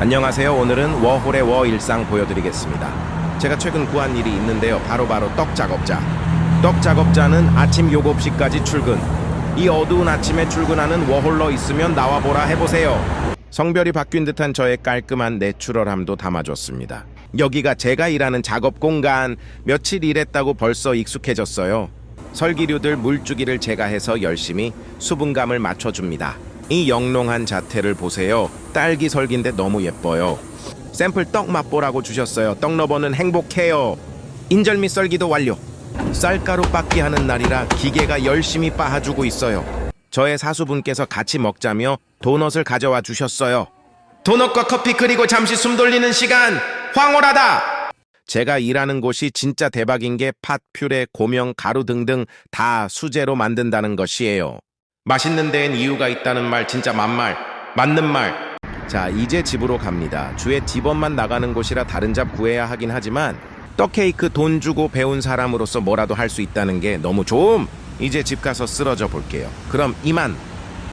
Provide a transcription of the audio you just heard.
안녕하세요. 오늘은 워홀의 워 일상 보여드리겠습니다. 제가 최근 구한 일이 있는데요. 바로 바로 떡 작업자. 떡 작업자는 아침 7시까지 출근. 이 어두운 아침에 출근하는 워홀러 있으면 나와보라 해보세요. 성별이 바뀐 듯한 저의 깔끔한 내추럴함도 담아줬습니다. 여기가 제가 일하는 작업 공간. 며칠 일했다고 벌써 익숙해졌어요. 설기류들 물주기를 제가 해서 열심히 수분감을 맞춰줍니다. 이 영롱한 자태를 보세요. 딸기 설기인데 너무 예뻐요. 샘플 떡 맛보라고 주셨어요. 떡러버는 행복해요. 인절미 썰기도 완료. 쌀가루 빻기 하는 날이라 기계가 열심히 빻아주고 있어요. 저의 사수분께서 같이 먹자며 도넛을 가져와 주셨어요. 도넛과 커피 그리고 잠시 숨 돌리는 시간 황홀하다. 제가 일하는 곳이 진짜 대박인 게 팥, 퓨레, 고명, 가루 등등 다 수제로 만든다는 것이에요. 맛있는 데엔 이유가 있다는 말 진짜 만말, 맞는 말. 자, 이제 집으로 갑니다. 주에 집원만 나가는 곳이라 다른 잡 구해야 하긴 하지만 떡케이크 돈 주고 배운 사람으로서 뭐라도 할 수 있다는 게 너무 좋음. 이제 집 가서 쓰러져 볼게요. 그럼 이만.